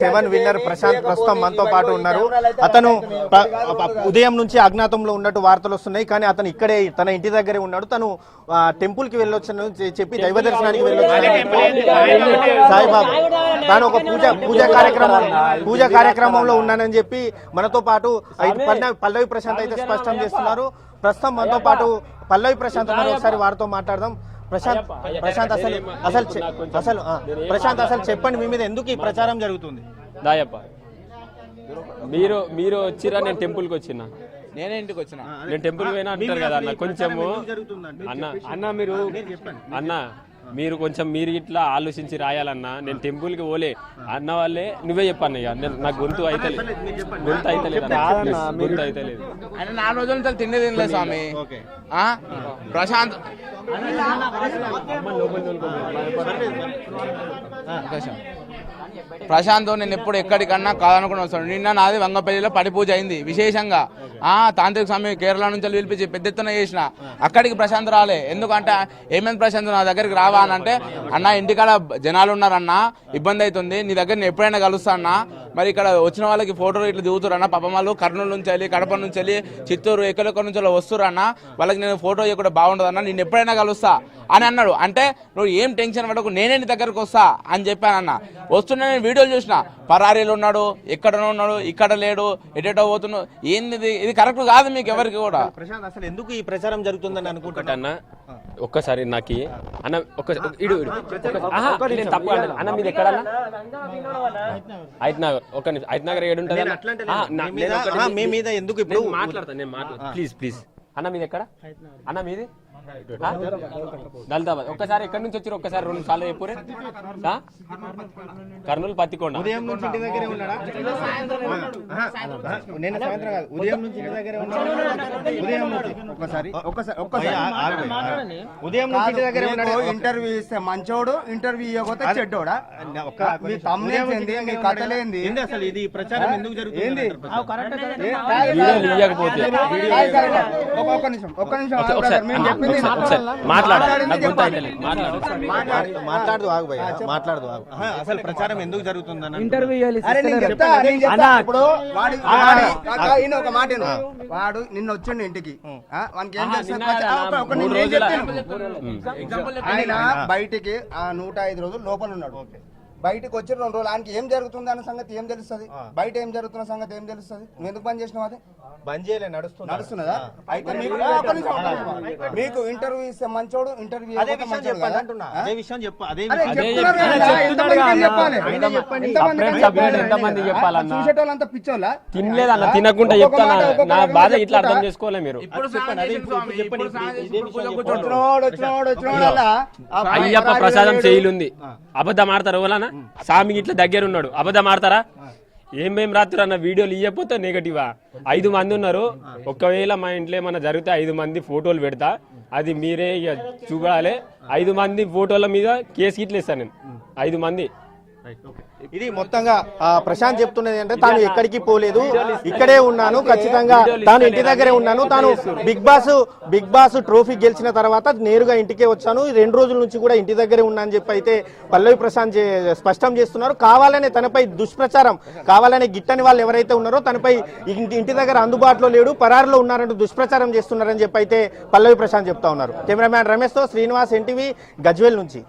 Seven winner Prashanth ప్రస్తుతం మనతో పాటు ఉన్నారు. అతను ఉదయం నుంచి అజ్ఞాతంలో ఉన్నట్టు వార్తలు వస్తున్నాయి. కానీ అతను ఇక్కడే తన ఇంటి దగ్గరే ఉన్నాడు. తను ఆ, టెంపుల్కి వెళ్ళొచ్చని చె- చెప్పి దైవ దర్శనానికి వెళ్ళొచ్చు. సాయిబాబా తాను ఒక పూజ పూజ కార్యక్రమం పూజ కార్యక్రమంలో ఉన్నానని చెప్పి మనతో పాటు పల్లవి ప్రశాంత్ అయితే స్పష్టం చేస్తున్నారు. ప్రస్తుతం మనతో పాటు పల్లవి ప్రశాంత్ మరి ఒకసారి వారితో మాట్లాడదాం. ప్రశాంత్ ప్రశాంత్ అసలు అసలు అసలు ఆ, ప్రశాంత్ అసలు చెప్పండి మీ మీద ఎందుకు ఈ ప్రచారం జరుగుతుంది? దాయప్ప మీరు మీరు వచ్చిరా నేను టెంపుల్కి వచ్చిన. నేనే ఇంటికి వచ్చిన. నేను టెంపుల్ పోయినా అంటారు కదా అన్న కొంచెము అన్న అన్న మీరు అన్న మీరు కొంచెం మీరు ఇట్లా ఆలోచించి రాయాలన్నా నేను టెంపుల్కి పోలే అన్న వాళ్ళే నువ్వే చెప్పాను ఇక. నాకు గొంతు అయితే గొంతు అయితే లేదు గొంతు అయితే లేదు ఆయన నాలుగు రోజుల నుంచి తిండి తినలేదు స్వామి. ఆ? ప్రశాంత్. అవకాశం. ప్రశాంత్ నేను ఎప్పుడు ఎక్కడికన్నా కాదనుకుని వస్తాను నిన్న నాది వంగపల్లిలో పడిపూజ అయింది విశేషంగా. ఆ తాంత్రిక స్వామి కేరళ నుంచి పిలిపించి పెద్ద ఎత్తున చేసిన. అక్కడికి ప్రశాంత్ రాలే. ఎందుకంటే ఏమైంది ప్రశాంత్ నా దగ్గరికి రావా అని అంటే అన్న ఇంటికాడ జనాలు ఉన్నారన్న ఇబ్బంది అవుతుంది నీ దగ్గర నేను ఎప్పుడైనా కలుస్తా అన్న. మరి ఇక్కడ వచ్చిన వాళ్ళకి ఫోటోలు ఇట్లా దిగుతురన్న పాపం వాళ్ళు కర్నూలు నుంచి వెళ్ళి కడప నుంచి వెళ్ళి చిత్తూరు ఎక్కడెక్కడ నుంచి వస్తురన్న వాళ్ళకి నేను ఫోటో ఇవ్వకుండా బాగుండదన్న నేను ఎప్పుడైనా కలుస్తా. అని అన్నాడు. అంటే నువ్వు ఏం టెన్షన్ పడకు. నేనే నీ దగ్గరకు వస్తా. అని చెప్పానన్న. వస్తున్నా నేను వీడియోలు చూసిన. పరారీలు ఉన్నాడు ఎక్కడ ఉన్నాడు ఇక్కడ లేడు ఎటెటో పోతున్నాడు. ఏంది ఇది? కరెక్ట్ కాదు మీకు ఎవరికి కూడా. ప్రశాంత్ అసలు ఎందుకు ఈ ప్రచారం జరుగుతుందని అనుకుంటున్నా అన్న ఒక్కసారి నాకు. అన్న ఒక్క ఇడు తప్పు. అన్న మీది ఎక్కడ ఒక నిమిషం. ఏడు ఉంటుంది మీ మీద ఎందుకు ఇప్పుడు మాట్లాడతాను నేను మాట్లాడతాను ప్లీజ్ ప్లీజ్. అన్న మీది ఎక్కడ? అన్న మీది? దళితాబాద్. ఒక్కసారి ఎక్కడి నుంచి వచ్చారు? ఒక్కసారి రెండు సార్లు చెప్పురే? కర్నూలు పత్తికొండ. ఉదయం నుంచి ఇంటి దగ్గరే ఉన్నాడా? ఆహా, ఆహా, నేను సాయంత్రం కాదు. ఉదయం నుంచి ఇంటి దగ్గరే ఉన్నాడా? ఉదయం నుంచి. ఒక్కసారి. ఒక్కసారి. భయ్యా, ఒక్కసారి ఆగు భయ్యా, ఆగు. ఉదయం నుంచి ఇంటి దగ్గరే ఉన్నాడు? నీకు ఇంటర్వ్యూ ఇస్తే మంచోడు ఇంటర్వ్యూ ఇవ్వకపోతే చెడ్డోడా? మీ మీ దగ్గరే కథలు ఉన్నాడు. ఏంది? ఏంది అసలు ఇది ప్రచారం ఎందుకు జరుగుతుంది? ఒక్క- నిమిషం ఒక్క నిమిషం ఒకసారి ఆగు, brother. మేము అన్న, చెప్పింది ఒకసారి ఒకసారి. మాట్లాడాలి మాట్లాడింది నాకు గొంతు చెప్పాలి. అయితే మాట్లాడు. మాట్లాడు ఆగు భయ్యా. ఆగు. అసలు ప్రచారం ఎందుకు జరుగుతుందని ఇంటర్వ్యూ అరే నేను చెప్తా నేను చెప్తా. ఇప్పుడు వాడి వాడి కాకా, ఈయన ఒక మాట విను. వాడు నిన్న వచ్చిండు ఇంటికి. ఆ, వానికి ఏం ఆ, ఒక- ఒక చెప్తాను? ఆయన బయటికి ఆ నూట ఐదు రోజులు లోపల ఉన్నాడు. బయటికి వచ్చి రెండు రోజులు ఆయనకి ఏం జరుగుతుంది అన్న సంగతి ఏం తెలుస్తుంది? బయట ఏం జరుగుతున్న సంగతి ఏం తెలుస్తుంది? నువ్వు ఎందుకు పని చేసినావు అది? బంద్ చేయలే నడుస్తుంది నడుస్తున్నదా? అయితే మీకు ఇంటర్వ్యూ ఇస్తే మంచోడు ఇంటర్వ్యూ అదే విషయం? అంటున్నా? అదే విషయం చెప్పు అదే ఎంతమంది చెప్పాలన్నా? చూసేటోళ్ళంతా పిచ్చోళ్ళా? తినలేదన్న తినకుండా చెప్తాను నా బాధ ఇట్లా. అర్థం చేసుకోలే మీరు. అయ్యప్ప ప్రసాదం. చేయిలుంది. అబద్ధం ఆడతారు ఎవరన్నా? స్వామి ఇట్లా దగ్గర ఉన్నాడు అబద్ధం ఆడతారా? ఏం ఏం రాత్రి అన్న వీడియోలు ఇవ్వకపోతే నెగటివా ఐదు మంది ఉన్నారు. ఒకవేళ మా ఇంట్లో ఏమైనా జరిగితే ఐదు మంది ఫోటోలు పెడతా. అది మీరే ఇక చూడాలి. ఐదు మంది ఫోటోల మీద కేసు గిట్లేస్తాను నేను. ఐదు మంది. ఇది మొత్తంగా ప్రశాంత్ చెప్తున్నది అంటే తాను ఎక్కడికి పోలేదు ఇక్కడే ఉన్నాను ఖచ్చితంగా తాను ఇంటి దగ్గరే ఉన్నాను తాను Bigg Boss Bigg Boss trophy గెలిచిన తర్వాత నేరుగా ఇంటికే వచ్చాను రెండు రోజుల నుంచి కూడా ఇంటి దగ్గరే ఉన్నా అని చెప్పి అయితే పల్లవి ప్రశాంత్ స్పష్టం చేస్తున్నారు. కావాలనే తనపై దుష్ప్రచారం కావాలనే గిట్టని వాళ్ళు ఎవరైతే ఉన్నారో తనపై ఇంటి ఇంటి దగ్గర అందుబాటులో లేడు పరారులో ఉన్నారంటూ దుష్ప్రచారం చేస్తున్నారని చెప్పి అయితే పల్లవి ప్రశాంత్ చెప్తా ఉన్నారు. కెమెరామ్యాన్ రమేష్తో శ్రీనివాస్ ఎన్టీవీ గజ్వేల్ నుంచి.